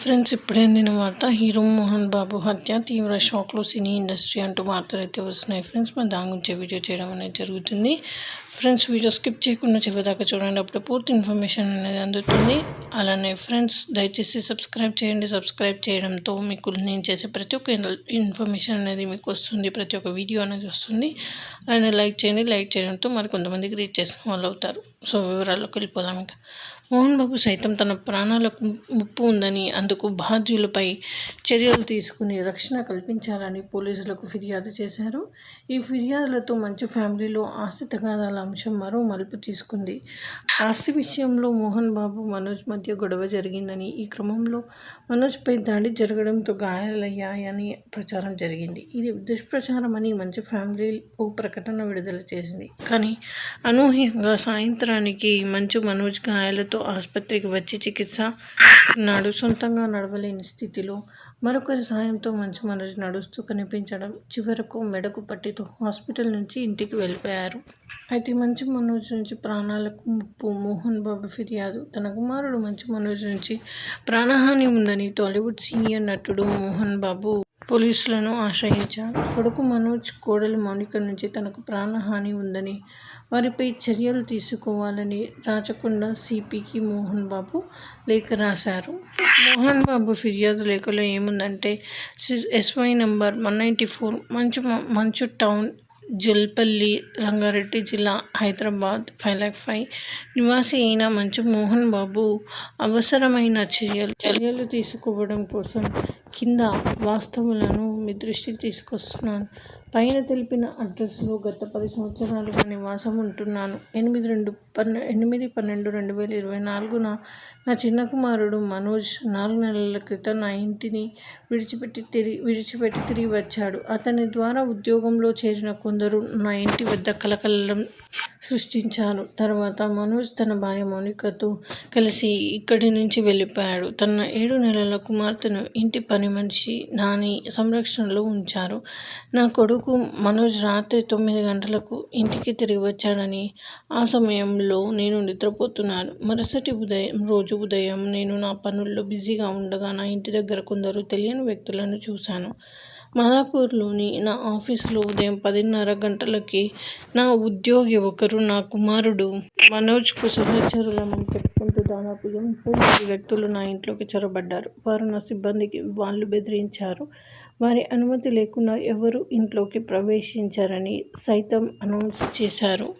Friends ఇప్పుడే అందిన వార్త హీరో మోహన్ బాబు హత్య తీవ్ర షాక్లో సినీ ఇండస్ట్రీ అంటూ వార్తలు అయితే వస్తున్నాయి. ఫ్రెండ్స్ మరి దాని గురించి వీడియో చేయడం అనేది జరుగుతుంది. ఫ్రెండ్స్ వీడియో స్కిప్ చేయకుండా చివరిదాకా చూడండి. అప్పుడు పూర్తి ఇన్ఫర్మేషన్ అనేది అందుతుంది. అలానే ఫ్రెండ్స్ దయచేసి సబ్స్క్రైబ్ చేయండి. సబ్స్క్రైబ్ చేయడంతో మీకు నేను చేసే ప్రతి ఒక్క ఇన్ఫర్మేషన్ అనేది మీకు వస్తుంది. ప్రతి ఒక్క వీడియో అనేది వస్తుంది. అలానే లైక్ చేయండి. లైక్ చేయడంతో మరి కొంతమందికి రీచ్ చేసిన వాళ్ళు అవుతారు. సో వివరాల్లోకి వెళ్ళిపోదాం ఇంకా. మోహన్ బాబు సైతం తన ప్రాణాలకు ముప్పు ఉందని అందుకు బాధ్యులపై చర్యలు తీసుకుని రక్షణ కల్పించాలని పోలీసులకు ఫిర్యాదు చేశారు. ఈ ఫిర్యాదులతో మంచు ఫ్యామిలీలో ఆస్తి తగాదాల అంశం మరో మలుపు తీసుకుంది. ఆస్తి విషయంలో మోహన్ బాబు మనోజ్ మధ్య గొడవ జరిగిందని ఈ క్రమంలో మనోజ్పై దాడి జరగడంతో గాయాలయ్యాయని ప్రచారం జరిగింది. ఇది దుష్ప్రచారం అని మంచు ఫ్యామిలీ ఓ ప్రకటన విడుదల చేసింది. కానీ అనూహ్యంగా సాయంత్రానికి మంచు మనోజ్ గాయాలతో ఆసుపత్రికి వచ్చి చికిత్స నాడు సొంతంగా నడవలేని స్థితిలో మరొకరి సాయంతో మంచి మనసు నడుస్తూ కనిపించడం చివరకు మెడకు పట్టితో హాస్పిటల్ నుంచి ఇంటికి వెళ్ళిపోయారు. అయితే మంచి మనోజ్ నుంచి ప్రాణాలకు ముప్పు మోహన్ బాబు ఫిర్యాదు. తన కుమారుడు మంచి మనోజ్ నుంచి ప్రాణహాని ఉందని టాలీవుడ్ సీనియర్ నటుడు మోహన్ బాబు పోలీసులను ఆశ్రయించారు. కొడుకు మనోజ్ కోడలి మౌనిక నుంచి తనకు ప్రాణహాని ఉందని వారిపై చర్యలు తీసుకోవాలని రాచకొండ సిపికి మోహన్ బాబు లేఖ రాశారు. మోహన్ బాబు ఫిర్యాదు లేఖలో ఏముందంటే S Y number one ninety four మంచు మంచు టౌన్ జల్పల్లి రంగారెడ్డి జిల్లా హైదరాబాద్ ఫైవ్ ల్యాక్ ఫైవ్ నివాసి అయిన మంచు మోహన్ బాబు అవసరమైన చర్యలు చర్యలు తీసుకోవడం కోసం కింద వాస్తవులను మీ దృష్టికి తీసుకొస్తున్నాను. పైన తెలిపిన అడ్రస్లో గత పది సంవత్సరాలుగా నివాసం ఉంటున్నాను. ఎనిమిది రెండు పన్నె ఎనిమిది పన్నెండు రెండు వేల ఇరవై నాలుగున నా చిన్న కుమారుడు మనోజ్ నాలుగు నెలల క్రితం నా ఇంటిని విడిచిపెట్టి తిరిగి విడిచిపెట్టి తిరిగి వచ్చాడు. అతని ద్వారా ఉద్యోగంలో చేరిన కొందరు నా ఇంటి వద్ద కలకలం సృష్టించారు. తర్వాత మనోజ్ తన భార్య మౌనికతో కలిసి ఇక్కడి నుంచి వెళ్ళిపోయాడు. తన ఏడు నెలల కుమార్తెను ఇంటి పని మనిషి నాని సంరక్షణలో ఉంచారు. నా కొడుకు మనోజ్ రాత్రి తొమ్మిది గంటలకు ఇంటికి తిరిగి వచ్చాడని ఆ సమయంలో నేను నిద్రపోతున్నాను. మరుసటి ఉదయం రోజు ఉదయం నేను నా పనుల్లో బిజీగా ఉండగా నా ఇంటి దగ్గర కొందరు తెలియని వ్యక్తులను చూశాను. మాదాపూర్లోని నా ఆఫీసులో ఉదయం పదిన్నర గంటలకి నా ఉద్యోగి ఒకరు నా కుమారుడు మనోజ్కు సహచరులమని చెప్పుకుంటూ దాదాపు ఎంతో మంది వ్యక్తులు నా ఇంట్లోకి చొరబడ్డారు. వారు నా సిబ్బందికి వాళ్ళు బెదిరించారు. వారి అనుమతి లేకుండా ఎవరు ఇంట్లోకి ప్రవేశించారని సైతం అనౌన్స్ చేశారు.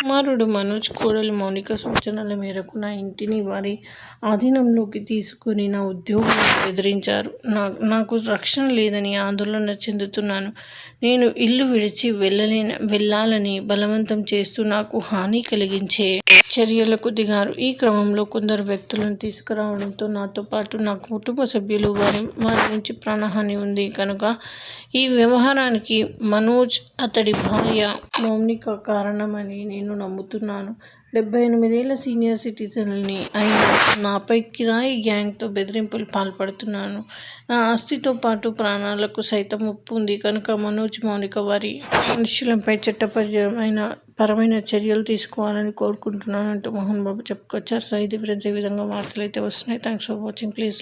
కుమారుడు మనోజ్ కోడలి మౌలిక సూచనల మేరకు నా ఇంటిని వారి ఆధీనంలోకి తీసుకుని నా ఉద్యోగులను బెదిరించారు. నా నాకు రక్షణ లేదని ఆందోళన చెందుతున్నాను. నేను ఇల్లు విడిచి వెళ్ళలేని వెళ్ళాలని బలవంతం చేస్తూ నాకు హాని కలిగించే చర్యలకు దిగారు. ఈ క్రమంలో కొందరు వ్యక్తులను తీసుకురావడంతో నాతో పాటు నా కుటుంబ సభ్యులు వారి వారి నుంచి ప్రాణహాని ఉంది. కనుక ఈ వ్యవహారానికి మనోజ్ అతడి భార్య మౌనిక కారణమని నేను నమ్ముతున్నాను. డెబ్బై ఎనిమిదేళ్ళ సీనియర్ సిటిజన్ని అయిన నాపై కిరాయి గ్యాంగ్తో బెదిరింపులు పాల్పడుతున్నాను. నా ఆస్తితో పాటు ప్రాణాలకు సైతం ముప్పు ఉంది. కనుక మనోజ్ మౌనిక వారి మనుషులపై చట్టపరమైన పరమైన చర్యలు తీసుకోవాలని కోరుకుంటున్నాను అంటూ మోహన్ బాబు చెప్పుకొచ్చారు. సో ఇది ఫ్రెండ్స్ ఈ విధంగా వార్తలు అయితే వస్తున్నాయి. Thanks for watching please